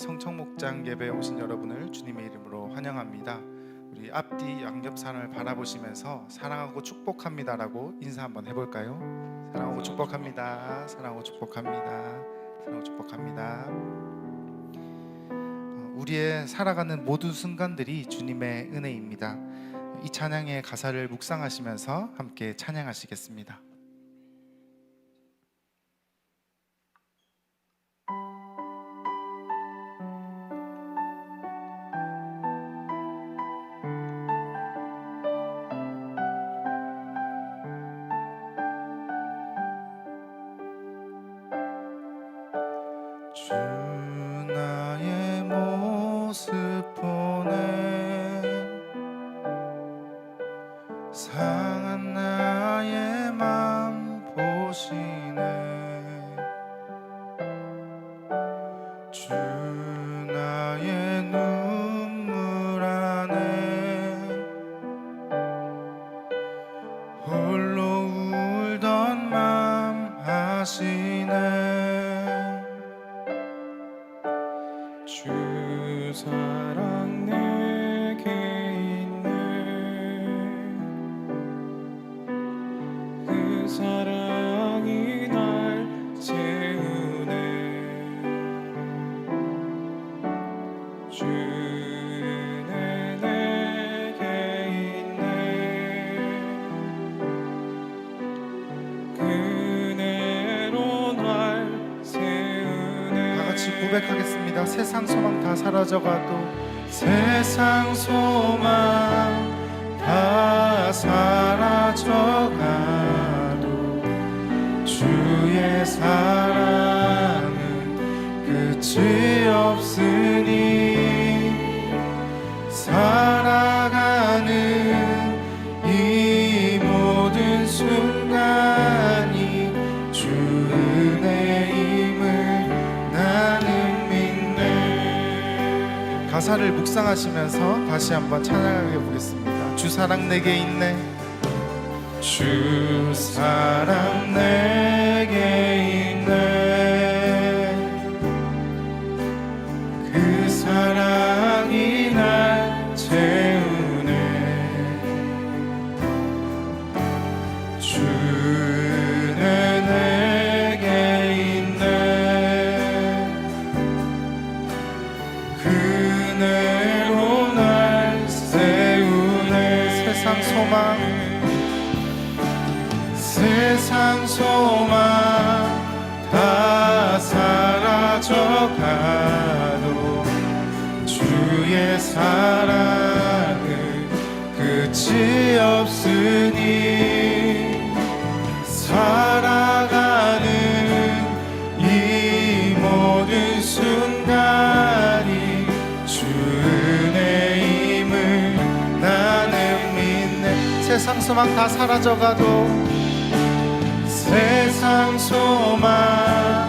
성청목장 예배에 오신 여러분을 주님의 이름으로 환영합니다. 우리 앞뒤 양옆산을 바라보시면서 사랑하고 축복합니다라고 인사 한번 해볼까요? 사랑하고 축복합니다. 사랑하고 축복합니다. 사랑하고 축복합니다. 어, 우리의 살아가는 모든 순간들이 주님의 은혜입니다. 이 찬양의 가사를 묵상하시면서 함께 찬양하시겠습니다. 아시네. 주 사랑 같이 고백하겠습니다. 세상 소망 다 사라져가도 세상 소망 다 사라져가도 주의 사랑은 끝이 없으니 살아 가사를 묵상하시면서 다시 한번 찬양해 보겠습니다. 주 사랑 내게 있네. 주 사랑 내게 있네 세상 소망 다 사라져가도 주의 사랑은 끝이 없으니 살아가는 이 모든 순간이 주 은혜임을 나는 믿네. 세상 소망 다 사라져가도 세상 소망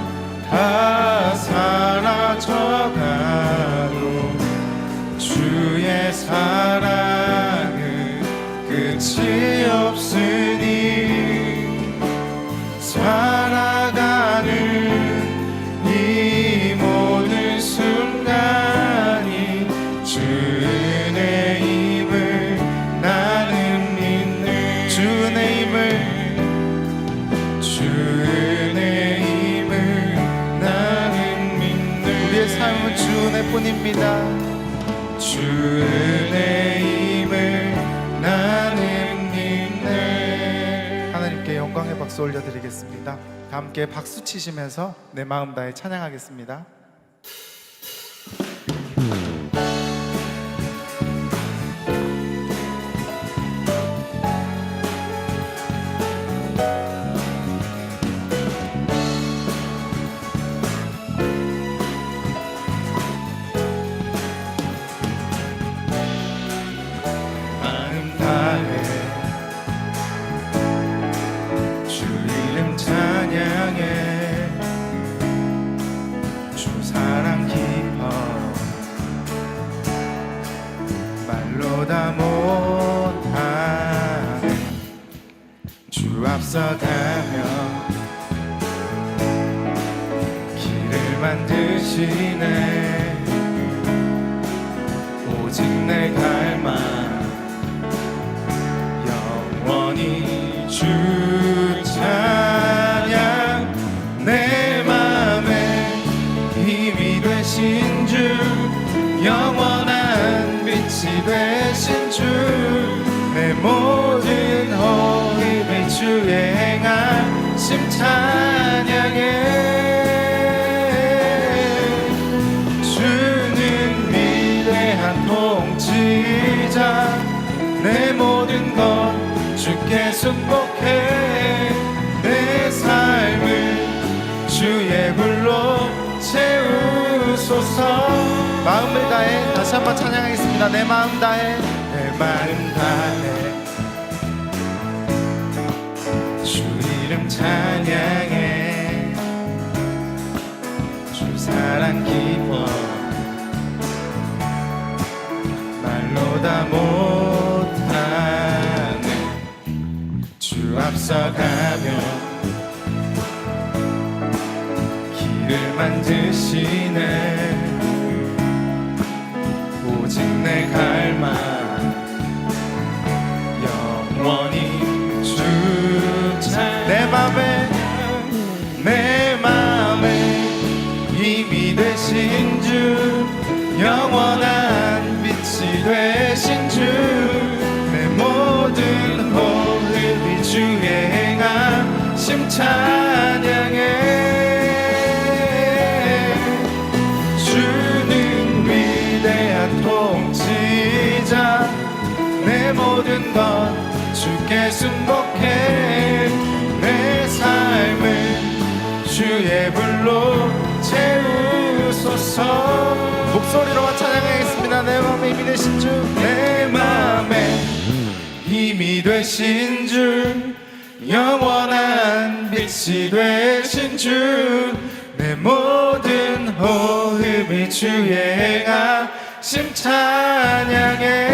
주 은혜임을 나는 믿네 하나님께 영광의 박수 올려드리겠습니다. 다 함께 박수 치시면서 내 마음 다해 찬양하겠습니다. 찬양해. 주는 위대한 통치자. 내 모든 것 주께 순복해. 내 삶을 주의 불로 채우소서. 마음을 다해 다시 한번 찬양하겠습니다. 내 마음 다해. 내 마음 다해 찬양해. 주 사랑 기뻐 말로 다 못하네. 주 앞서가며 길을 만드시네. 오직 내 갈망 찬양해. 주는 위대한 통치자 내 모든 것 주께 순복해. 내 삶을 주의 불로 채우소서. 목소리로만 찬양하겠습니다. 내 마음에 힘이 되신 주. 내 맘에 힘이 되신 주 영원한 빛이 되신 주 내 모든 호흡이 주의 행하심 찬양해.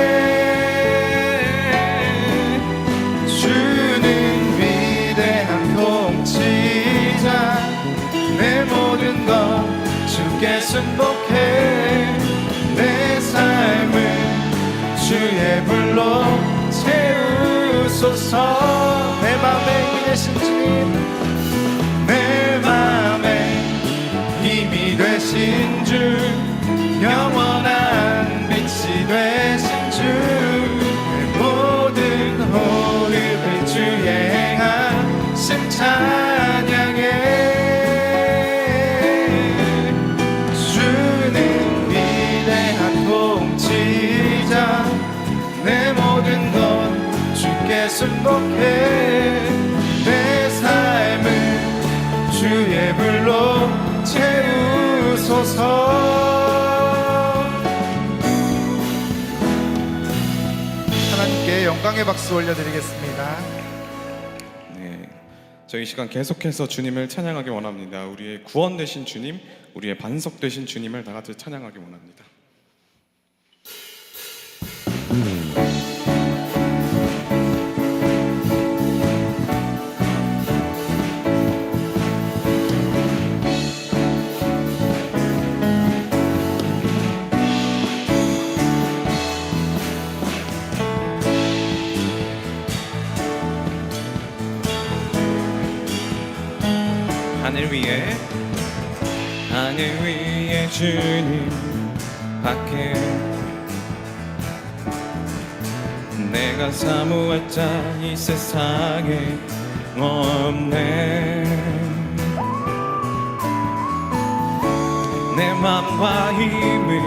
주는 위대한 통치자 내 모든 것 주께 순복해. 내 삶을 주의 불로 채우소서 주 영원한 빛이 되신 주 내 모든 호흡을 주의 행하심 찬양해 주는 위대한 통치자. 내 모든 것 주께 순복해 영광의 박수 올려드리겠습니다. 네, 저희 시간 계속해서 주님을 찬양하기 원합니다. 우리의 구원 되신 주님, 우리의 반석 되신 주님을 다 같이 찬양하기 원합니다. 주님 밖에 내가 사모할 자 이 세상에 없네. 내 맘과 힘을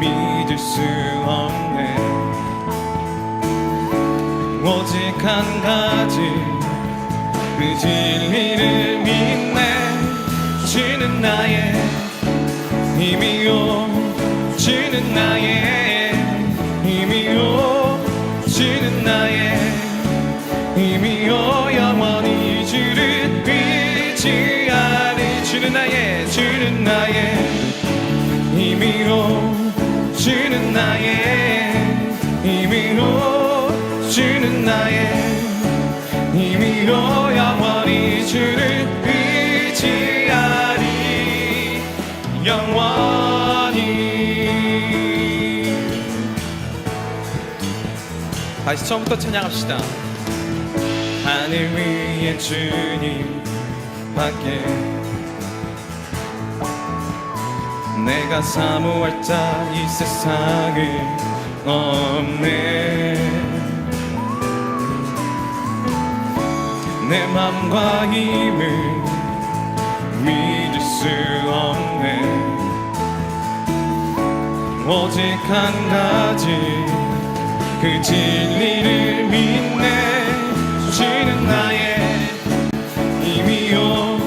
믿을 수 없네. 오직 한 가지 그 진리를 믿네. 주는 나의 힘이요. 주는 나의 힘이요. 주는 나의 힘이요. 영원히 주를 의지하리 주는 나의 주는 나의 힘이요. 주는 나의 다시 처음부터 찬양합시다. 하늘 위에 주님 밖에 내가 사모할 자 이 세상에 없네. 내 맘과 힘을 믿을 수 없네. 오직 한 가지 그 진리를 믿네. 주는 나의 힘이요.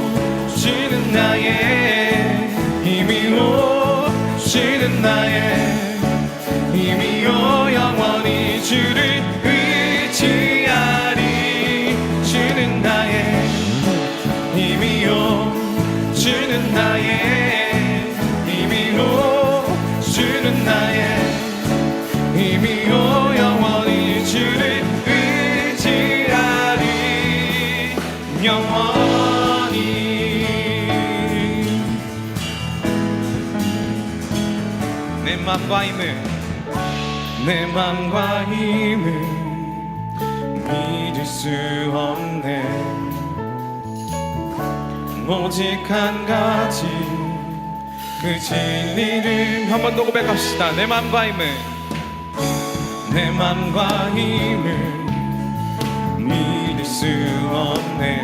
주는 나의 힘이요. 주는 나의 힘이요. 영원히 주를 의지 맘과 힘을. 내 맘과 힘을 믿을 수 없네. 오직 한 가지 그 진리를 한 번 더 고백합시다. 내 맘과 힘을. 내 맘과 힘을 믿을 수 없네.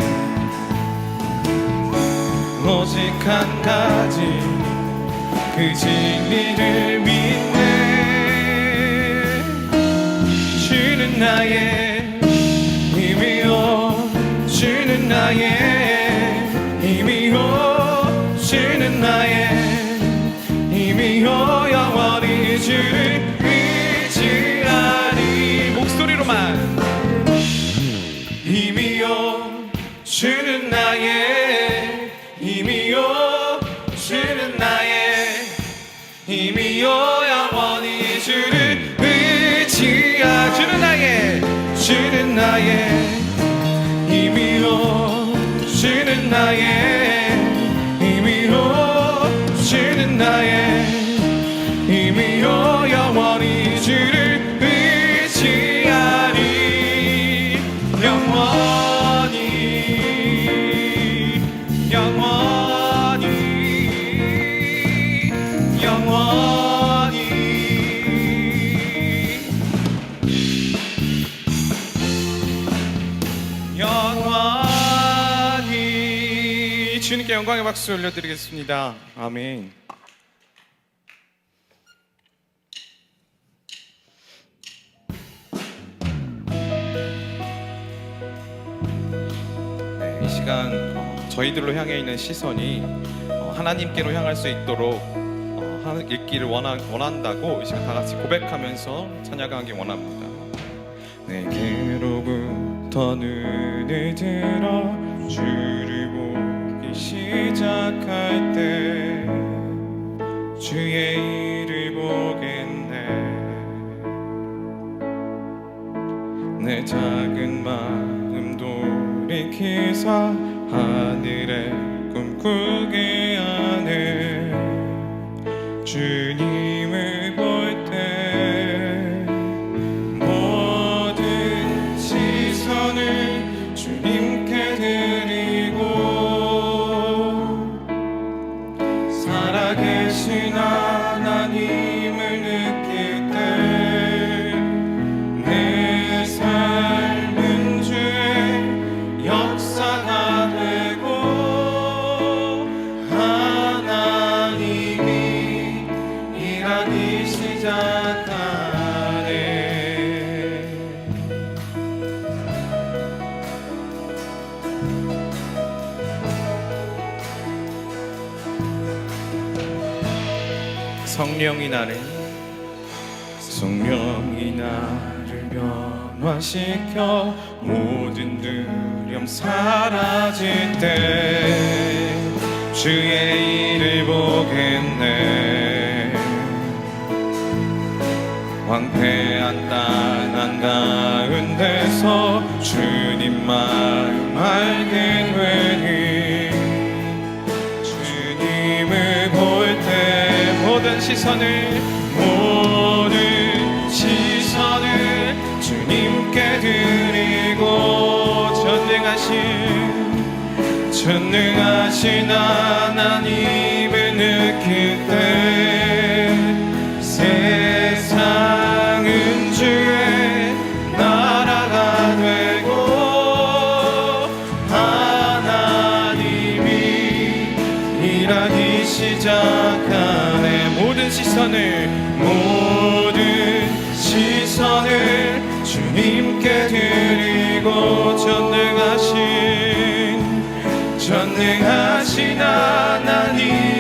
오직 한 가지 그 진리를 믿네. 주는 나의 힘이요. 주는 나의 힘이요. 주는 나의 힘이요. 영원히 주를 영광의 박수 올려드리겠습니다 아멘 네, 이 시간 어, 저희들로 향해 있는 시선이 어, 하나님께로 향할 수 있도록 어, 하- 있기를 원하, 원한다고 이 시간 다 같이 고백하면서 찬양하기 원합니다. 내게로부터 눈을 들어 주를 시작할 때 주의 일을 보겠네. 내 작은 마음 돌이키사 하늘의 꿈꾸게 하네. 주님 성령이 나를 성령이 나를 변화시켜 모든 두려움 사라질 때 주의 일을 보겠네. 황폐한 땅 한 가운데서 주님 마음 알게 되 시선을 모든 시선을 주님께 드리고 전능하신 전능하신 하나님 시선을 모든 시선을 주님께 드리고 전능하신 전능하신 하나님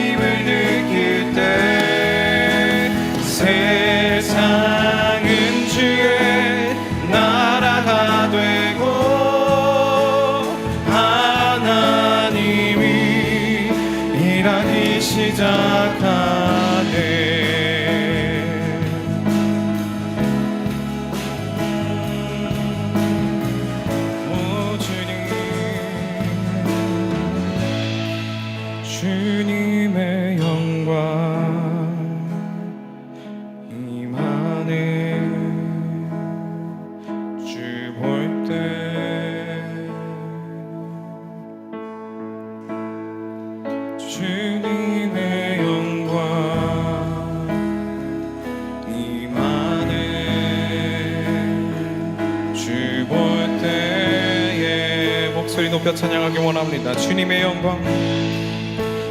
원합니다. 주님의 영광.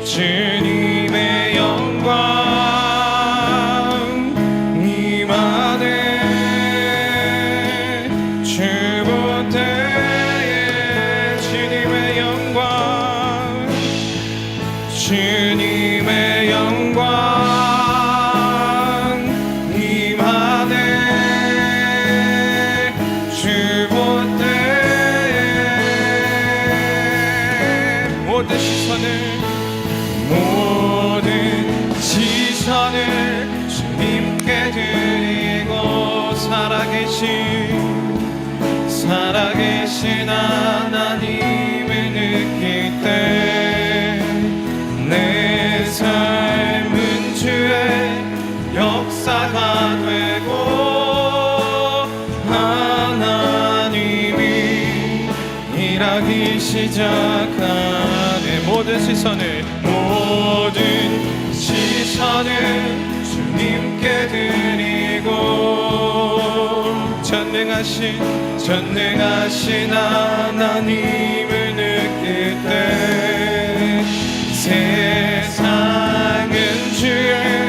주님의 영광 계신 살아계신 하나님을 느낄 때 내 삶은 주의 역사가 되고 하나님이 일하기 시작하네. 모든 시선을 모든 시선을 주님께 드리고 전능하신 전능하신 하나님을 느낄 때 세상은 주의